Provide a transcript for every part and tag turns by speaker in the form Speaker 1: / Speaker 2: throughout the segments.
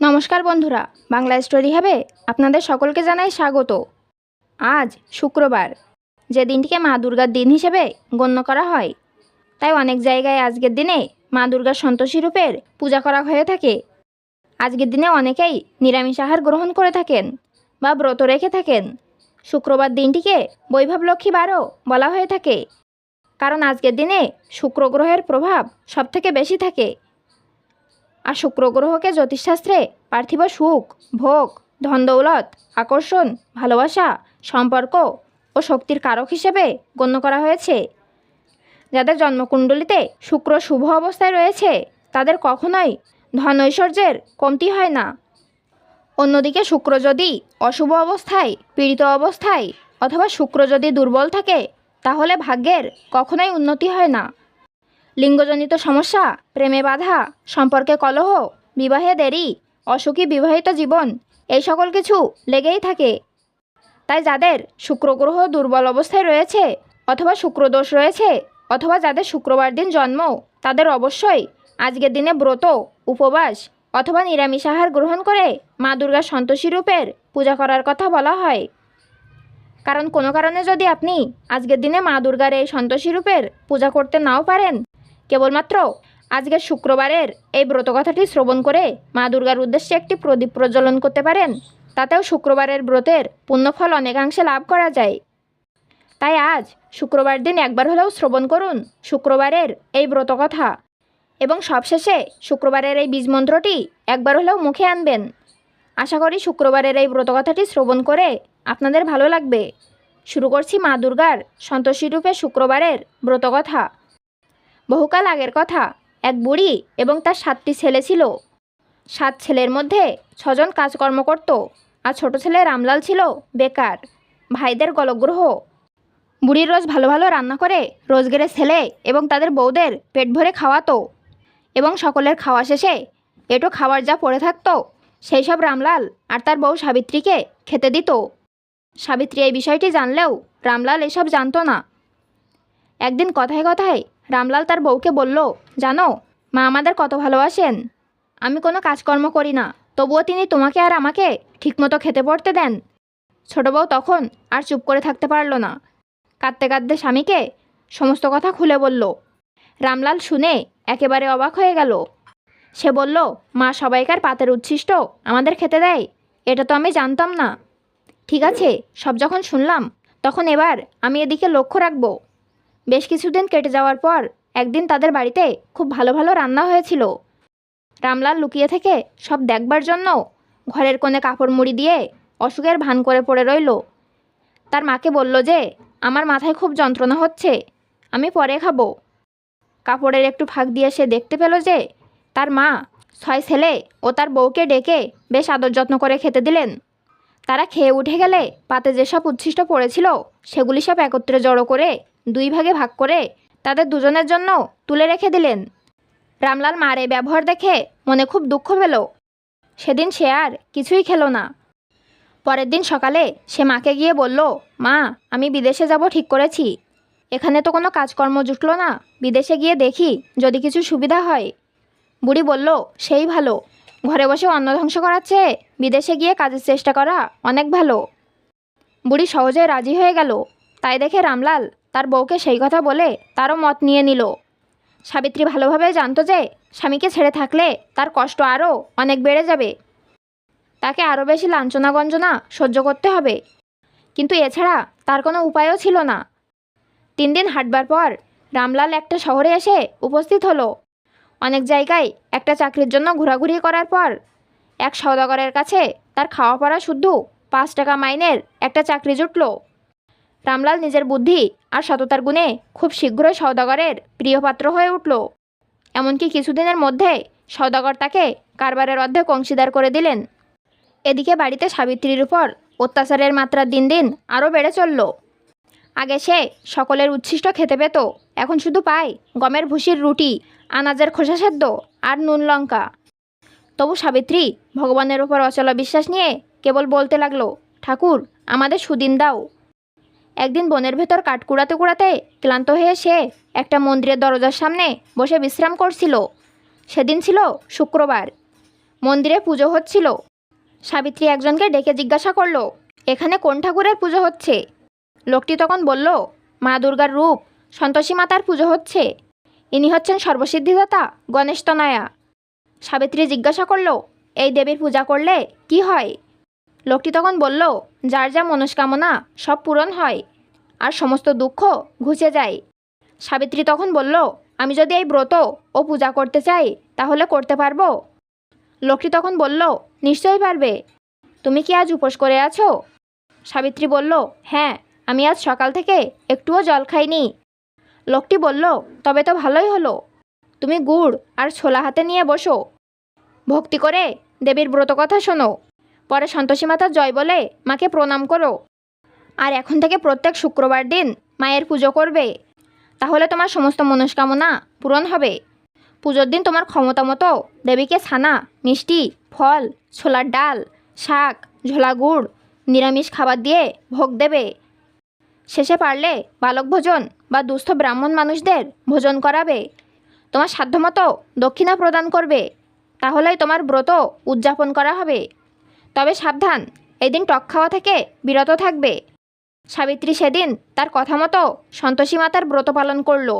Speaker 1: নমস্কার বন্ধুরা বাংলা স্টোরি হবে আপনাদের সকলকে জানাই স্বাগত। আজ শুক্রবার, যে দিনটিকে মা দুর্গার দিন হিসেবে গণ্য করা হয়। তাই অনেক জায়গায় আজকের দিনে মা দুর্গার সন্তোষী রূপের পূজা করা হয়ে থাকে। আজকের দিনে অনেকেই নিরামিষ আহার গ্রহণ করে থাকেন বা ব্রত রেখে থাকেন। শুক্রবার দিনটিকে বৈভব লক্ষ্মী বারও বলা হয়ে থাকে। কারণ আজকের দিনে শুক্র গ্রহের প্রভাব সবথেকে বেশি থাকে। আর শুক্র গ্রহকে জ্যোতিষশাস্ত্রে পার্থিব সুখ, ভোগ, ধন দৌলত, আকর্ষণ, ভালোবাসা, সম্পর্ক ও শক্তির কারক হিসেবে গণ্য করা হয়েছে। যাদের জন্মকুণ্ডলিতে শুক্র শুভ অবস্থায় রয়েছে, তাদের কখনোই ধন ঐশ্বর্যের কমতি হয় না। অন্যদিকে শুক্র যদি অশুভ অবস্থায়, পীড়িত অবস্থায় অথবা শুক্র যদি দুর্বল থাকে, তাহলে ভাগ্যের কখনোই উন্নতি হয় না। লিঙ্গজনিত সমস্যা, প্রেমে বাধা, সম্পর্কে কলহ, বিবাহে দেরি, অসুখী বিবাহিত জীবন, এই সকল কিছু লেগেই থাকে। তাই যাদের শুক্র গ্রহ দুর্বল অবস্থায় রয়েছে অথবা শুক্রদোষ রয়েছে অথবা যাদের শুক্রবার দিন জন্ম, তাদের অবশ্যই আজকের দিনে ব্রত, উপবাস অথবা নিরামিষ আহার গ্রহণ করে মা দুর্গার সন্তোষী রূপের পূজা করার কথা বলা হয়। কারণ কোনো কারণে যদি আপনি আজকের দিনে মা দুর্গার এই সন্তোষী রূপের পূজা করতে নাও পারেন কেবলমাত্র আজকের শুক্রবারের এই ব্রতকথাটি শ্রবণ করে মা দুর্গার উদ্দেশ্যে একটি প্রদীপ প্রজ্বলন করতে পারেন। তাতেও শুক্রবারের ব্রতের পুণ্যফল অনেকাংশে লাভ করা যায়। তাই আজ শুক্রবার দিন একবার হলেও শ্রবণ করুন শুক্রবারের এই ব্রতকথা এবং সবশেষে শুক্রবারের এই বীজমন্ত্রটি একবার হলেও মুখে আনবেন। আশা করি শুক্রবারের এই ব্রতকথাটি শ্রবণ করে আপনাদের ভালো লাগবে। শুরু করছি মা দুর্গার সন্তোষী রূপে শুক্রবারের ব্রতকথা। বহুকাল আগের কথা। এক বুড়ি এবং তার সাতটি ছেলে ছিল। সাত ছেলের মধ্যে ছজন কাজকর্ম করত আর ছোট ছেলে রামলাল ছিল বেকার। ভাইদের গলগ্রহ। বুড়ির রোজ ভালো ভালো রান্না করে রোজগেরের ছেলে এবং তাদের বউদের পেট ভরে খাওয়াতো এবং সকলের খাওয়া শেষে এটো খাবার যা পড়ে থাকতো, সেই সব রামলাল আর তার বউ সাবিত্রীকে খেতে দিত। সাবিত্রী এই বিষয়টি জানলেও রামলাল এসব জানতো না। একদিন কথায় কথায় রামলাল তার বউকে বলল, জানো, মা আমাদের কত ভালোবাসেন। আমি কোনো কাজকর্ম করি না। তবুও তিনি তোমাকে আর আমাকে ঠিকমতো খেতে পড়তে দেন। ছোট বউ তখন আর চুপ করে থাকতে পারল না। কাঁদতে কাঁদতে স্বামীকে সমস্ত কথা খুলে বলল। রামলাল শুনে একেবারে অবাক হয়ে গেল। সে বলল, মা সবাইকার পাতের উচ্ছিষ্ট আমাদের খেতে দেয়। এটা তো আমি জানতাম না। ঠিক আছে, সব যখন শুনলাম, তখন এবার আমি এদিকে লক্ষ্য রাখব। বেশ কিছুদিন কেটে যাওয়ার পর একদিন তাদের বাড়িতে খুব ভালো ভালো রান্না হয়েছিল। রামলাল লুকিয়ে থেকে সব দেখবার জন্য ঘরের কোণে কাপড় মুড়ি দিয়ে অসুখের ভান করে পড়ে রইল। তার মাকে বলল যে, আমার মাথায় খুব যন্ত্রণা হচ্ছে, আমি পরে খাব। কাপড়ের একটু ফাঁক দিয়ে সে দেখতে পেল যে, তার মা, ছয় ছেলে ও তার বউকে ডেকে বেশ আদর যত্ন করে খেতে দিলেন। তারা খেয়ে উঠে গেলে পাতে যেসব উচ্ছিষ্ট পড়েছিল, সেগুলি সব একত্রে জড়ো করে দুই ভাগে ভাগ করে তাদের দুজনের জন্য তুলে রেখে দিলেন। রামলাল মারে ব্যবহার দেখে মনে খুব দুঃখ পেল। সেদিন সে আর কিছুই খেলো না। পরের দিন সকালে সে মাকে গিয়ে বলল, মা, আমি বিদেশে যাব ঠিক করেছি। এখানে তো কোনো কাজকর্ম জুটলো না। বিদেশে গিয়ে দেখি যদি কিছু সুবিধা হয়। বুড়ি বলল, সেই ভালো। ঘরে বসে অন্ন ধ্বংস করাচ্ছে, বিদেশে গিয়ে কাজের চেষ্টা করা অনেক ভালো। বুড়ি সহজে রাজি হয়ে গেল। তাই দেখে রামলাল তার বউকে সেই কথা বলে তারও মত নিয়ে নিল। সাবিত্রী ভালোভাবে জানতো যে, স্বামীকে ছেড়ে থাকলে তার কষ্ট আরও অনেক বেড়ে যাবে। তাকে আরও বেশি লাঞ্ছনা গঞ্জনা সহ্য করতে হবে। কিন্তু এছাড়া তার কোনো উপায়ও ছিল না। তিন দিন হাঁটবার পর রামলাল একটা শহরে এসে উপস্থিত হলো। অনেক জায়গায় একটা চাকরির জন্য ঘোরাঘুরি করার পর এক সওদাগরের কাছে তার খাওয়া পড়া শুদ্ধ পাঁচ টাকা মাইনের একটা চাকরি জুটলো। রামলাল নিজের বুদ্ধি আর সততার গুণে খুব শীঘ্রই সওদাগরের প্রিয়পাত্র হয়ে উঠল। এমনকি কিছুদিনের মধ্যে সওদাগর তাকে কারবারের অর্ধেক অংশীদার করে দিলেন। এদিকে বাড়িতে সাবিত্রীর উপর অত্যাচারের মাত্রা দিন দিন আরও বেড়ে চলল। আগে সে সকলের উচ্ছিষ্ট খেতে পেত, এখন শুধু পায় গমের ভুসির রুটি, আনাজের খোসা সেদ্ধ আর নুন লঙ্কা। তবু সাবিত্রী ভগবানের উপর অচলা বিশ্বাস নিয়ে কেবল বলতে লাগল, ঠাকুর, আমাদের সুদিন দাও। একদিন বনের ভেতর কাঠ কুড়াতে কুড়াতে ক্লান্ত হয়ে সে একটা মন্দিরের দরজার সামনে বসে বিশ্রাম করছিল। সেদিন ছিল শুক্রবার। মন্দিরে পুজো হচ্ছিল। সাবিত্রী একজনকে ডেকে জিজ্ঞাসা করল, এখানে কোন ঠাকুরের পুজো হচ্ছে? লোকটি তখন বলল, মা দুর্গার রূপ, সন্তোষী মাতার পুজো হচ্ছে। ইনি হচ্ছেন সর্বসিদ্ধিদাতা গণেশ তনয়া। সাবিত্রী জিজ্ঞাসা করল, এই দেবীর পূজা করলে কি হয়? লোকটি তখন বলল, যার যা মনস্কামনা, সব পূরণ হয়। আর সমস্ত দুঃখ ঘুচে যায়। সাবিত্রী তখন বলল, আমি যদি এই ব্রত ও পূজা করতে চাই, তাহলে করতে পারব? লোকটি তখন বলল, নিশ্চয়ই পারবে। তুমি কি আজ উপোস করে আছো? সাবিত্রী বলল হ্যাঁ আমি আজ সকাল থেকে একটুও জল খাইনি। লোকটি বলল, তবে তো ভালোই হলো। তুমি গুড় আর ছোলা হাতে নিয়ে বসো। ভক্তি করে দেবীর ব্রত কথা শোনো। পরে সন্তোষী মাতা জয় বলে মাকে প্রণাম করো। আর এখন থেকে প্রত্যেক শুক্রবার দিন মায়ের পুজো করবে। তাহলে তোমার সমস্ত মনস্কামনা পূরণ হবে। পুজোর দিন তোমার ক্ষমতা মতো দেবীকে ছানা, মিষ্টি, ফল, ছোলার ডাল, শাক, ঝোলা গুড়, নিরামিষ খাবার দিয়ে ভোগ দেবে। শেষে পারলে বালক ভোজন বা দুস্থ ব্রাহ্মণ মানুষদের ভোজন করাবে। তোমার সাধ্যমতো দক্ষিণা প্রদান করবে। তাহলেই তোমার ব্রত উদযাপন করা হবে। তবে সাবধান, এদিন টক খাওয়া থেকে বিরত থাকবে। সাবিত্রী সেদিন তার কথা মতো সন্তোষী মাতার ব্রত পালন করল।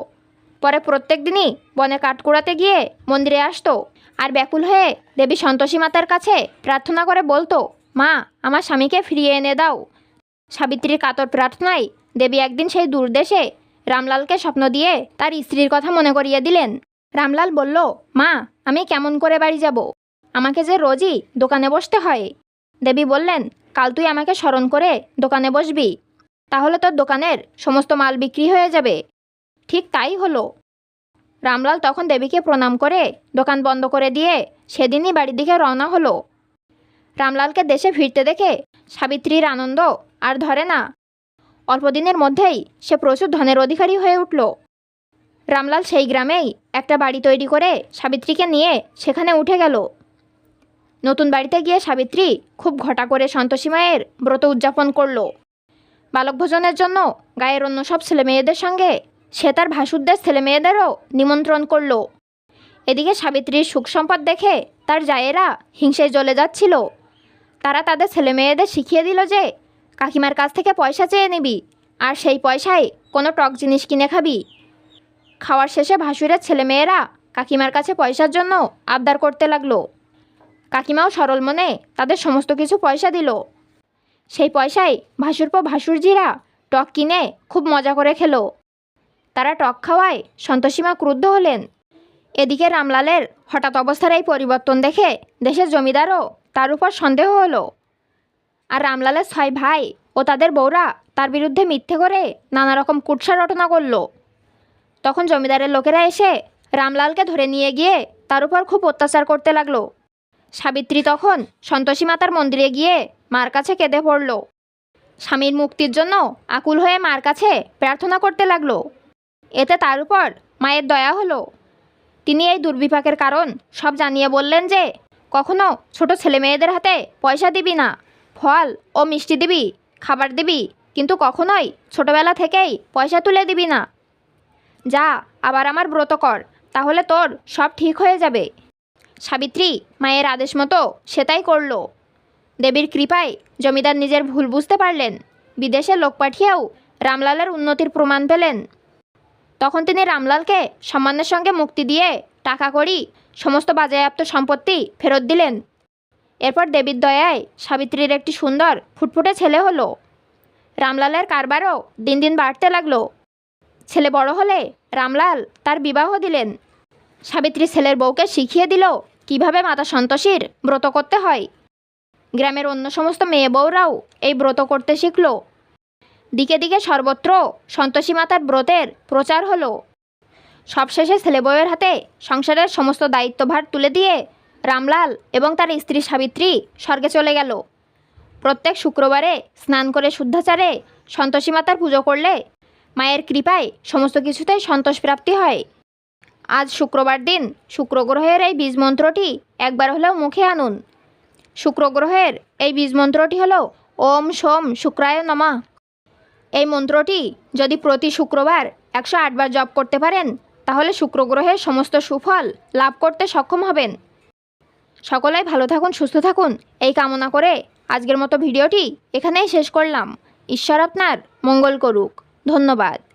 Speaker 1: পরে প্রত্যেক দিনই বনে কাঠ কুড়াতে গিয়ে মন্দিরে আসতো আর ব্যাকুল হয়ে দেবী সন্তোষী মাতার কাছে প্রার্থনা করে বলতো, মা, আমার স্বামীকে ফিরিয়ে এনে দাও। সাবিত্রীর কাতর প্রার্থনায় দেবী একদিন সেই দূরদেশে রামলালকে স্বপ্ন দিয়ে তার স্ত্রীর কথা মনে করিয়ে দিলেন। রামলাল বলল, মা, আমি কেমন করে বাড়ি যাব? আমাকে যে রোজই দোকানে বসতে হয়। দেবী বললেন, কাল তুই আমাকে স্মরণ করে দোকানে বসবি। তাহলে তোর দোকানের সমস্ত মাল বিক্রি হয়ে যাবে। ঠিক তাই হলো। রামলাল তখন দেবীকে প্রণাম করে দোকান বন্ধ করে দিয়ে সেদিনই বাড়ির দিকে রওনা হলো। রামলালকে দেশে ফিরতে দেখে সাবিত্রীর আনন্দ আর ধরে না। অল্পদিনের মধ্যেই সে প্রচুর ধনের অধিকারী হয়ে উঠল। রামলাল সেই গ্রামেই একটা বাড়ি তৈরি করে সাবিত্রীকে নিয়ে সেখানে উঠে গেল। নতুন বাড়িতে গিয়ে সাবিত্রী খুব ঘটা করে সন্তোষী মায়ের ব্রত উদযাপন করল। বালক ভোজনের জন্য গায়ের অন্য সব ছেলেমেয়েদের সঙ্গে সে তার ভাসুরদের ছেলেমেয়েদেরও নিমন্ত্রণ করল। এদিকে সাবিত্রীর সুখ সম্পদ দেখে তার জায়েরা হিংসেয় জ্বলে যাচ্ছিল। তারা তাদের ছেলেমেয়েদের শিখিয়ে দিল যে, কাকিমার কাছ থেকে পয়সা চেয়ে নিবি, আর সেই পয়সায় কোনো টক জিনিস কিনে খাবি। খাওয়ার শেষে ভাসুরের ছেলেমেয়েরা কাকিমার কাছে পয়সার জন্য আবদার করতে লাগল। কাকিমাও সরল মনে তাদের সমস্ত কিছু পয়সা দিল। সেই পয়সায় ভাসুরপো ভাসুরজিরা টক কিনে খুব মজা করে খেলো। তারা টক খাওয়ায় সন্তোষীমা ক্রুদ্ধ হলেন। এদিকে রামলালের হঠাৎ অবস্থার এই পরিবর্তন দেখে দেশের জমিদারও তার উপর সন্দেহ হলো। আর রামলালের ছয় ভাই ও তাদের বউরা তার বিরুদ্ধে মিথ্যে করে নানা রকম কুৎসা রটনা করল। তখন জমিদারের লোকেরা এসে রামলালকে ধরে নিয়ে গিয়ে তার উপর খুব অত্যাচার করতে লাগল। সাবিত্রী তখন সন্তোষী মাতার মন্দিরে গিয়ে মার কাছে কেঁদে পড়ল। স্বামীর মুক্তির জন্য আকুল হয়ে মার কাছে প্রার্থনা করতে লাগল। এতে তার উপর মায়ের দয়া হলো। তিনি এই দুর্বিপাকের কারণ সব জানিয়ে বললেন যে, কখনো ছোট ছেলে মেয়েদের হাতে পয়সা দিবি না, ফল ও মিষ্টি দিবি, খাবার দিবি, কিন্তু কখনোই ছোটবেলা থেকেই পয়সা তুলে দিবি না। যা আবার আমার ব্রত কর, তাহলে তোর সব ঠিক হয়ে যাবে। সাবিত্রী, মায়ের আদেশ মতো সেটাই করল। দেবীর কৃপায় জমিদার নিজের ভুল বুঝতে পারলেন। বিদেশে লোক পাঠিয়েও রামলালের উন্নতির প্রমাণ পেলেন। তখন তিনি রামলালকে সম্মানের সঙ্গে মুক্তি দিয়ে টাকা করি সমস্ত বাজেয়াপ্ত সম্পত্তি ফেরত দিলেন। এরপর দেবীর দয়ায় সাবিত্রীর একটি সুন্দর, ফুটফুটে ছেলে হলো। রামলালের কারবারও দিন দিন বাড়তে লাগল। ছেলে বড় হলে রামলাল তার বিবাহ দিলেন। সাবিত্রী ছেলের বউকে শিখিয়ে দিল কীভাবে মাতা সন্তোষীর ব্রত করতে হয়। গ্রামের অন্য সমস্ত মেয়ে বউরাও এই ব্রত করতে শিখল। দিকে দিকে সর্বত্র সন্তোষী মাতার ব্রতের প্রচার হলো। সবশেষে ছেলে বউয়ের হাতে সংসারের সমস্ত দায়িত্বভার তুলে দিয়ে রামলাল এবং তার স্ত্রী সাবিত্রী স্বর্গে চলে গেল। প্রত্যেক শুক্রবারে স্নান করে শুদ্ধাচারে সন্তোষী মাতার পুজো করলে মায়ের কৃপায় সমস্ত কিছুতেই সন্তোষ প্রাপ্তি হয়। আজ শুক্রবার দিন শুক্র গ্রহের এই বীজ মন্ত্রটি একবার হলেও মুখে আনুন। শুক্র গ্রহের এই বীজ মন্ত্রটি হলো ওম সোম শুক্রায় নমা। এই মন্ত্রটি যদি প্রতি শুক্রবার একশো আটবার জপ করতে পারেন, তাহলে শুক্র গ্রহের সমস্ত সুফল লাভ করতে সক্ষম হবেন। সকলেই ভালো থাকুন, সুস্থ থাকুন। এই কামনা করে আজকের মতো ভিডিওটি এখানেই শেষ করলাম। ঈশ্বর আপনার মঙ্গল করুক। ধন্যবাদ।